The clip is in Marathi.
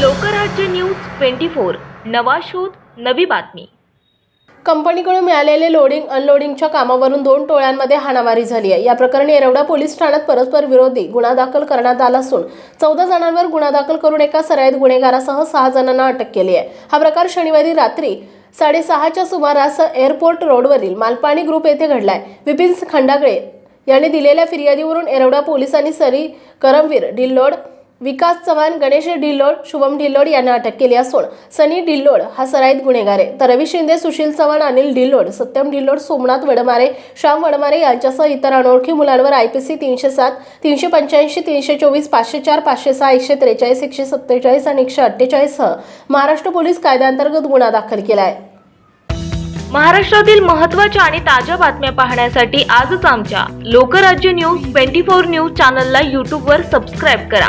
लोकराज्य न्यूज ट्वेंटी फोर नवा शोध नवी बातमी. कंपनीकडून मिळालेले लोडिंग अनलोडिंगच्या कामावरून दोन टोळ्यांमध्ये हाणामारी झाली आहे. या प्रकरणी येरवडा पोलीस ठाण्यात परस्पर विरोधी गुन्हा दाखल करण्यात आला असून चौदा जणांवर गुन्हा दाखल करून एका सराईत गुन्हेगारासह सहा जणांना अटक केली आहे. हा प्रकार शनिवारी रात्री साडेसहाच्या सुमारास एअरपोर्ट रोडवरील मालपाणी ग्रुप येथे घडलाय. विपिन खंडागळे यांनी दिलेल्या फिर्यादीवरून येरवडा पोलिसांनी सरी करमवीर डिल्लोड विकास चव्हाण गणेश डिल्लोड शुभम डिल्लोड यांना अटक केली असून सनी डिल्लोड हा सराईत गुन्हेगार आहे. तर रवी शिंदे सुशील चव्हाण अनिल डिल्लोड सत्यम डिल्लोड सोमनाथ वडमारे श्याम वडमारे यांच्यासह इतर अनोळखी मुलांवर आयपीसी तीनशे सात तीनशे पंच्याऐंशी तीनशे चोवीस पाचशे चार पाचशे सहा एकशे त्रेचाळीस एकशे सत्तेचाळीस आणि एकशे अठ्ठेचाळीससह महाराष्ट्र पोलीस कायद्याअंतर्गत गुन्हा दाखल केला आहे महाराष्ट्रातील महत्त्वाच्या आणि ताज्या बातम्या पाहण्यासाठी आजच आमच्या Lokrajya news twenty four news चॅनलला यूट्यूबवर सबस्क्राईब करा.